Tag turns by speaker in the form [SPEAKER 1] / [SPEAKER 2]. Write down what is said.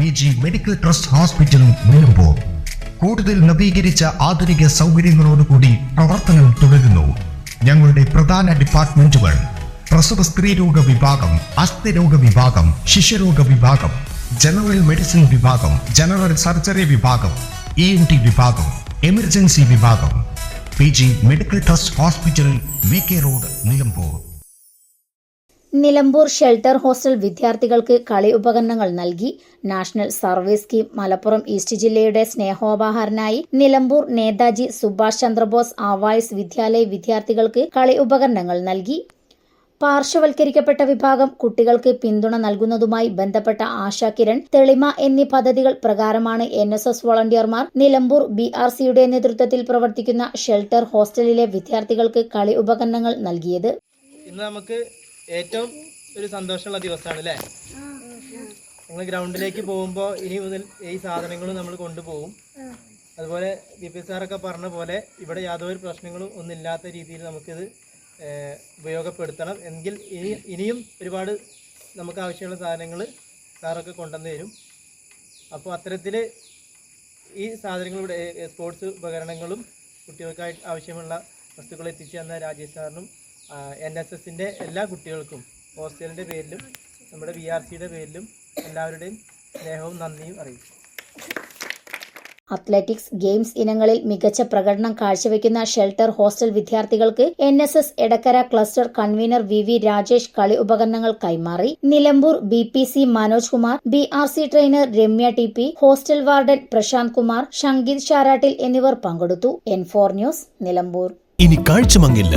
[SPEAKER 1] P G medical trust hospital Nilambur കൂടുതൽ നവീകരിച്ച ആധുനിക സൗകര്യങ്ങളോടുകൂടി പ്രവർത്തനം തുടരുന്നു. ഞങ്ങളുടെ പ്രധാന ഡിപ്പാർട്ട്മെന്റുകൾ പ്രസവ സ്ത്രീരോഗ വിഭാഗം അസ്ഥിരോഗ വിഭാഗം ശിശുരോഗ വിഭാഗം ജനറൽ മെഡിസിൻ വിഭാഗം ജനറൽ സർജറി വിഭാഗം ഇ എൻ ടി വിഭാഗം എമർജൻസി വിഭാഗം. P G medical trust hospital V K road Nilambur.
[SPEAKER 2] Nilambur shelter hostel വിദ്യാർത്ഥികൾക്ക് കളി ഉപകരണങ്ങൾ നൽകി. National service scheme Malappuram east ജില്ലയുടെ സ്നേഹോപഹാരനായി നിലമ്പൂർ നേതാജി സുഭാഷ് ചന്ദ്രബോസ് ആവായ്സ് വിദ്യാലയ വിദ്യാർത്ഥികൾക്ക് കളി ഉപകരണങ്ങൾ നൽകി. പാർശ്വവൽക്കരിക്കപ്പെട്ട വിഭാഗം കുട്ടികൾക്ക് പിന്തുണ നൽകുന്നതുമായി ബന്ധപ്പെട്ട ആശാ കിരൺ തെളിമ എന്നീ പദ്ധതികൾ പ്രകാരമാണ് എൻ എസ് എസ് വോളണ്ടിയർമാർ നിലമ്പൂർ ബി ആർ സിയുടെ നേതൃത്വത്തിൽ പ്രവർത്തിക്കുന്ന ഷെൽട്ടർ ഹോസ്റ്റലിലെ വിദ്യാർത്ഥികൾക്ക് കളി ഉപകരണങ്ങൾ നൽകിയത്.
[SPEAKER 3] ഇന്ന് നമുക്ക് ഏറ്റവും ഒരു സന്തോഷമുള്ള ദിവസമാണ് അല്ലേ നിങ്ങൾ ഗ്രൗണ്ടിലേക്ക് പോകുമ്പോൾ ഇനി മുതൽ ഈ സാധനങ്ങളും നമ്മൾ കൊണ്ടുപോകും. അതുപോലെ ബി പി സാറൊക്കെ പറഞ്ഞ പോലെ ഇവിടെ യാതൊരു പ്രശ്നങ്ങളും ഒന്നുമില്ലാത്ത രീതിയിൽ നമുക്കിത് ഉപയോഗപ്പെടുത്തണം. എങ്കിൽ ഇനി ഇനിയും ഒരുപാട് നമുക്ക് ആവശ്യമുള്ള സാധനങ്ങൾ സാറൊക്കെ കൊണ്ടുവന്ന് തരും. അപ്പോൾ അത്തരത്തിൽ ഈ സാധനങ്ങളുടെ സ്പോർട്സ് ഉപകരണങ്ങളും കുട്ടികൾക്കായി ആവശ്യമുള്ള വസ്തുക്കൾ എത്തിച്ചു തന്ന രാജേഷ് സാറിനും എൻ എസ് എസിന്റെ എല്ലാ കുട്ടികൾക്കും ഹോസ്റ്റലിന്റെ പേരിലും നമ്മുടെ ബി ആർ സിയുടെ പേരിലും എല്ലാവരുടെയും സ്നേഹവും നന്ദിയും അറിയിച്ചു.
[SPEAKER 2] അത്ലറ്റിക്സ് ഗെയിംസ് ഇനങ്ങളിൽ മികച്ച പ്രകടനം കാഴ്ചവെക്കുന്ന ഷെൽട്ടർ ഹോസ്റ്റൽ വിദ്യാർത്ഥികൾക്ക് N S S Edakkara cluster convener V V Rajesh കളി ഉപകരണങ്ങൾ കൈമാറി. Nilambur B P C Manoj Kumar B R C trainer Ramya T P hostel warden Prashanth Kumar Shankith Sharattil എന്നിവർ പങ്കെടുത്തു. N four news Nilambur.
[SPEAKER 4] ഇനി കാഴ്ചമങ്ങില്ല